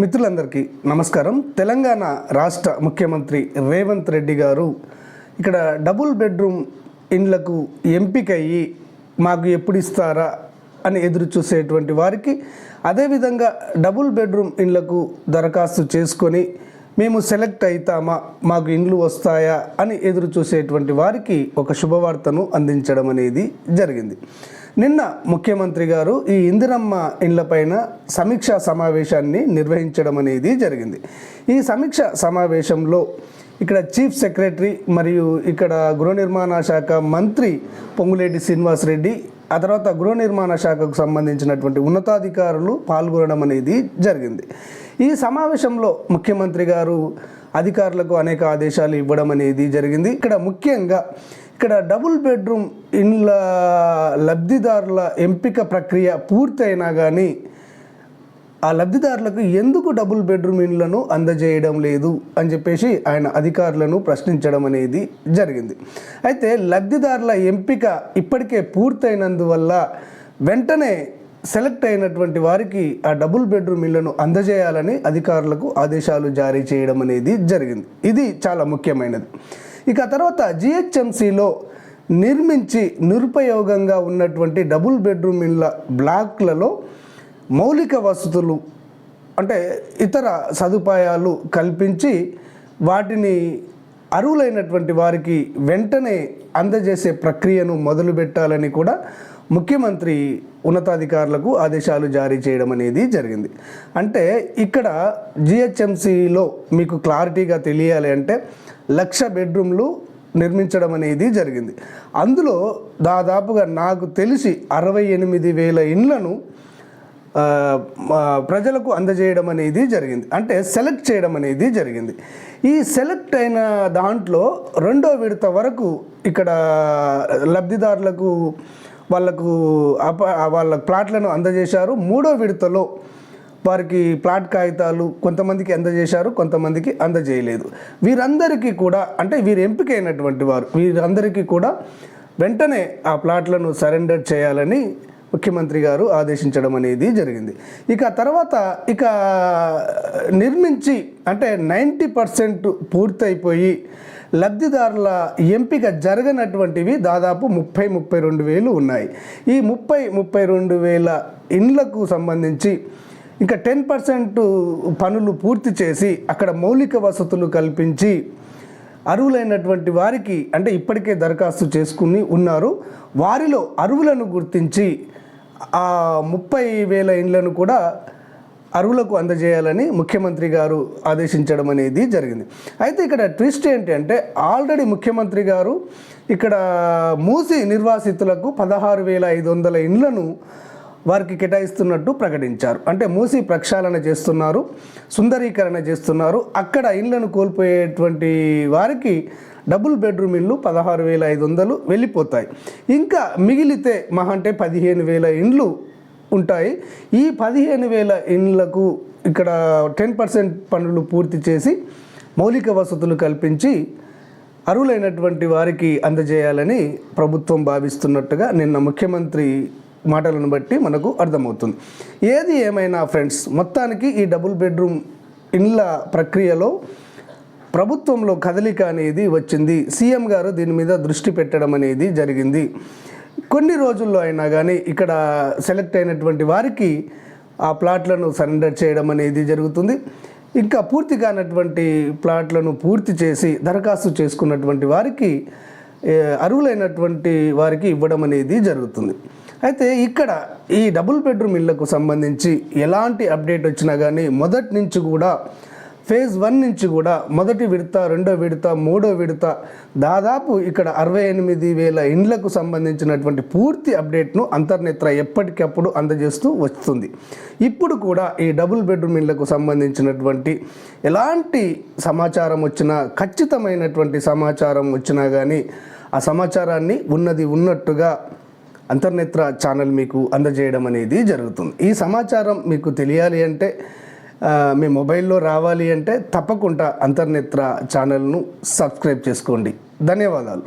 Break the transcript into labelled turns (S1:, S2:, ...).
S1: మిత్రులందరికీ నమస్కారం. తెలంగాణ రాష్ట్ర ముఖ్యమంత్రి రేవంత్ రెడ్డి గారు ఇక్కడ డబుల్ బెడ్రూమ్ ఇండ్లకు ఎంపికయ్యి మాకు ఎప్పుడు ఇస్తారా అని ఎదురు చూసేటువంటి వారికి అదేవిధంగా డబుల్ బెడ్రూమ్ ఇండ్లకు దరఖాస్తు చేసుకొని మేము సెలెక్ట్ అవుతామా మాకు ఇండ్లు వస్తాయా? అని ఎదురు చూసేటువంటి వారికి ఒక శుభవార్తను అందించడం అనేది జరిగింది. నిన్న ముఖ్యమంత్రి గారు ఈ ఇందిరమ్మ ఇండ్లపైన సమీక్షా సమావేశాన్ని నిర్వహించడం అనేది జరిగింది. ఈ సమీక్ష సమావేశంలో ఇక్కడ చీఫ్ సెక్రటరీ మరియు ఇక్కడ గృహ నిర్మాణ శాఖ మంత్రి పొంగులేటి శ్రీనివాస్ రెడ్డి ఆ తర్వాత గృహ నిర్మాణ శాఖకు సంబంధించినటువంటి ఉన్నతాధికారులు పాల్గొనడం అనేది జరిగింది. ఈ సమావేశంలో ముఖ్యమంత్రి గారు అధికారులకు అనేక ఆదేశాలు ఇవ్వడం అనేది జరిగింది. ఇక్కడ ముఖ్యంగా ఇక్కడ డబుల్ బెడ్రూమ్ ఇండ్ల లబ్ధిదారుల ఎంపిక ప్రక్రియ పూర్తయినా కానీ ఆ లబ్ధిదారులకు ఎందుకు డబుల్ బెడ్రూమ్ ఇండ్లను అందజేయడం లేదు అని చెప్పేసి ఆయన అధికారులను ప్రశ్నించడం అనేది జరిగింది. అయితే లబ్ధిదారుల ఎంపిక ఇప్పటికే పూర్తయినందువల్ల వెంటనే సెలెక్ట్ అయినటువంటి వారికి ఆ డబుల్ బెడ్రూమ్ ఇళ్ళను అందజేయాలని అధికారులకు ఆదేశాలు జారీ చేయడం అనేది జరిగింది. ఇది చాలా ముఖ్యమైనది. ఇక తర్వాత జిహెచ్ఎంసిలో నిర్మించి నిరుపయోగంగా ఉన్నటువంటి డబుల్ బెడ్రూమ్ ఇళ్ళ బ్లాక్లలో మౌలిక వసతులు అంటే ఇతర సదుపాయాలు కల్పించి వాటిని అర్హులైనటువంటి వారికి వెంటనే అందజేసే ప్రక్రియను మొదలుపెట్టాలని కూడా ముఖ్యమంత్రి ఉన్నతాధికారులకు ఆదేశాలు జారీ చేయడం అనేది జరిగింది. అంటే ఇక్కడ జిహెచ్ఎంసిలో మీకు క్లారిటీగా తెలియాలి అంటే లక్ష బెడ్రూమ్లు నిర్మించడం అనేది జరిగింది. అందులో దాదాపుగా నాకు తెలిసి అరవై ఎనిమిది వేల ఇండ్లను ప్రజలకు అందజేయడం అనేది జరిగింది. అంటే సెలెక్ట్ చేయడం అనేది జరిగింది. ఈ సెలెక్ట్ అయిన దాంట్లో రెండో విడత వరకు ఇక్కడ లబ్ధిదారులకు వాళ్ళకు అప వాళ్ళ ప్లాట్లను అందజేశారు. మూడో విడతలో వారికి ప్లాట్ కాగితాలు కొంతమందికి అందజేశారు కొంతమందికి అందజేయలేదు. వీరందరికీ కూడా అంటే వీరు ఎంపికైనటువంటి వారు వీరందరికీ కూడా వెంటనే ఆ ప్లాట్లను సరెండర్ చేయాలని ముఖ్యమంత్రి గారు ఆదేశించడం అనేది జరిగింది. ఇక తర్వాత ఇక నిర్మించి అంటే నైంటీ పర్సెంట్ పూర్తయిపోయి లబ్ధిదారుల ఎంపిక జరగనటువంటివి దాదాపు ముప్పై ముప్పై రెండు వేలు ఉన్నాయి. ఈ ముప్పై ముప్పై రెండు వేల ఇండ్లకు సంబంధించి ఇంకా టెన్ పర్సెంట్ పనులు పూర్తి చేసి అక్కడ మౌలిక వసతులు కల్పించి అరువులైనటువంటి వారికి అంటే ఇప్పటికే దరఖాస్తు చేసుకుని ఉన్నారు. వారిలో అరువులను గుర్తించి ఆ ముప్పై వేల ఇండ్లను కూడా అరువులకు అందజేయాలని ముఖ్యమంత్రి గారు ఆదేశించడం అనేది జరిగింది. అయితే ఇక్కడ ట్విస్ట్ ఏంటంటే ఆల్రెడీ ముఖ్యమంత్రి గారు ఇక్కడ మూసి నిర్వాసితులకు పదహారు వేల ఐదు వందల ఇండ్లను వారికి కేటాయిస్తున్నట్టు ప్రకటించారు. అంటే మూసి ప్రక్షాళన చేస్తున్నారు సుందరీకరణ చేస్తున్నారు. అక్కడ ఇండ్లను కోల్పోయేటువంటి వారికి డబుల్ బెడ్రూమ్ ఇల్లు పదహారు వేల ఐదు వందలు వెళ్ళిపోతాయి. ఇంకా మిగిలితే మహా అంటే పదిహేను వేల ఇండ్లు ఉంటాయి. ఈ పదిహేను వేల ఇండ్లకు ఇక్కడ టెన్ పర్సెంట్ పనులు పూర్తి చేసి మౌలిక వసతులు కల్పించి అర్హులైనటువంటి వారికి అందజేయాలని ప్రభుత్వం భావిస్తున్నట్టుగా నిన్న ముఖ్యమంత్రి మాటలను బట్టి మనకు అర్థమవుతుంది. ఏది ఏమైనా ఫ్రెండ్స్ మొత్తానికి ఈ డబుల్ బెడ్రూమ్ ఇండ్ల ప్రక్రియలో ప్రభుత్వంలో కదలిక అనేది వచ్చింది. సీఎం గారు దీని మీద దృష్టి పెట్టడం అనేది జరిగింది. కొన్ని రోజుల్లో అయినా కానీ ఇక్కడ సెలెక్ట్ అయినటువంటి వారికి ఆ ప్లాట్లను సరెండర్ చేయడం అనేది జరుగుతుంది. ఇంకా పూర్తి కానటువంటి ప్లాట్లను పూర్తి చేసి దరఖాస్తు చేసుకున్నటువంటి వారికి అర్హులైనటువంటి వారికి ఇవ్వడం అనేది జరుగుతుంది. అయితే ఇక్కడ ఈ డబుల్ బెడ్రూమ్ ఇళ్ళకు సంబంధించి ఎలాంటి అప్డేట్ వచ్చినా కానీ మొదటి నుంచి కూడా ఫేజ్ వన్ నుంచి కూడా మొదటి విడత రెండో విడత మూడో విడత దాదాపు ఇక్కడ అరవై ఎనిమిది వేల ఇండ్లకు సంబంధించినటువంటి పూర్తి అప్డేట్ను అంతర్నేత్ర ఎప్పటికప్పుడు అందజేస్తూ వస్తుంది. ఇప్పుడు కూడా ఈ డబుల్ బెడ్రూమ్ ఇండ్లకు సంబంధించినటువంటి ఎలాంటి సమాచారం వచ్చినా ఖచ్చితమైనటువంటి సమాచారం వచ్చినా కానీ ఆ సమాచారాన్ని ఉన్నది ఉన్నట్టుగా అంతర్నేత్ర ఛానల్ మీకు అందజేయడం అనేది జరుగుతుంది. ఈ సమాచారం మీకు తెలియాలి అంటే మీ మొబైల్లో రావాలి అంటే తప్పకుండా అంతర్నేత్ర ఛానల్ను సబ్స్క్రైబ్ చేసుకోండి. ధన్యవాదాలు.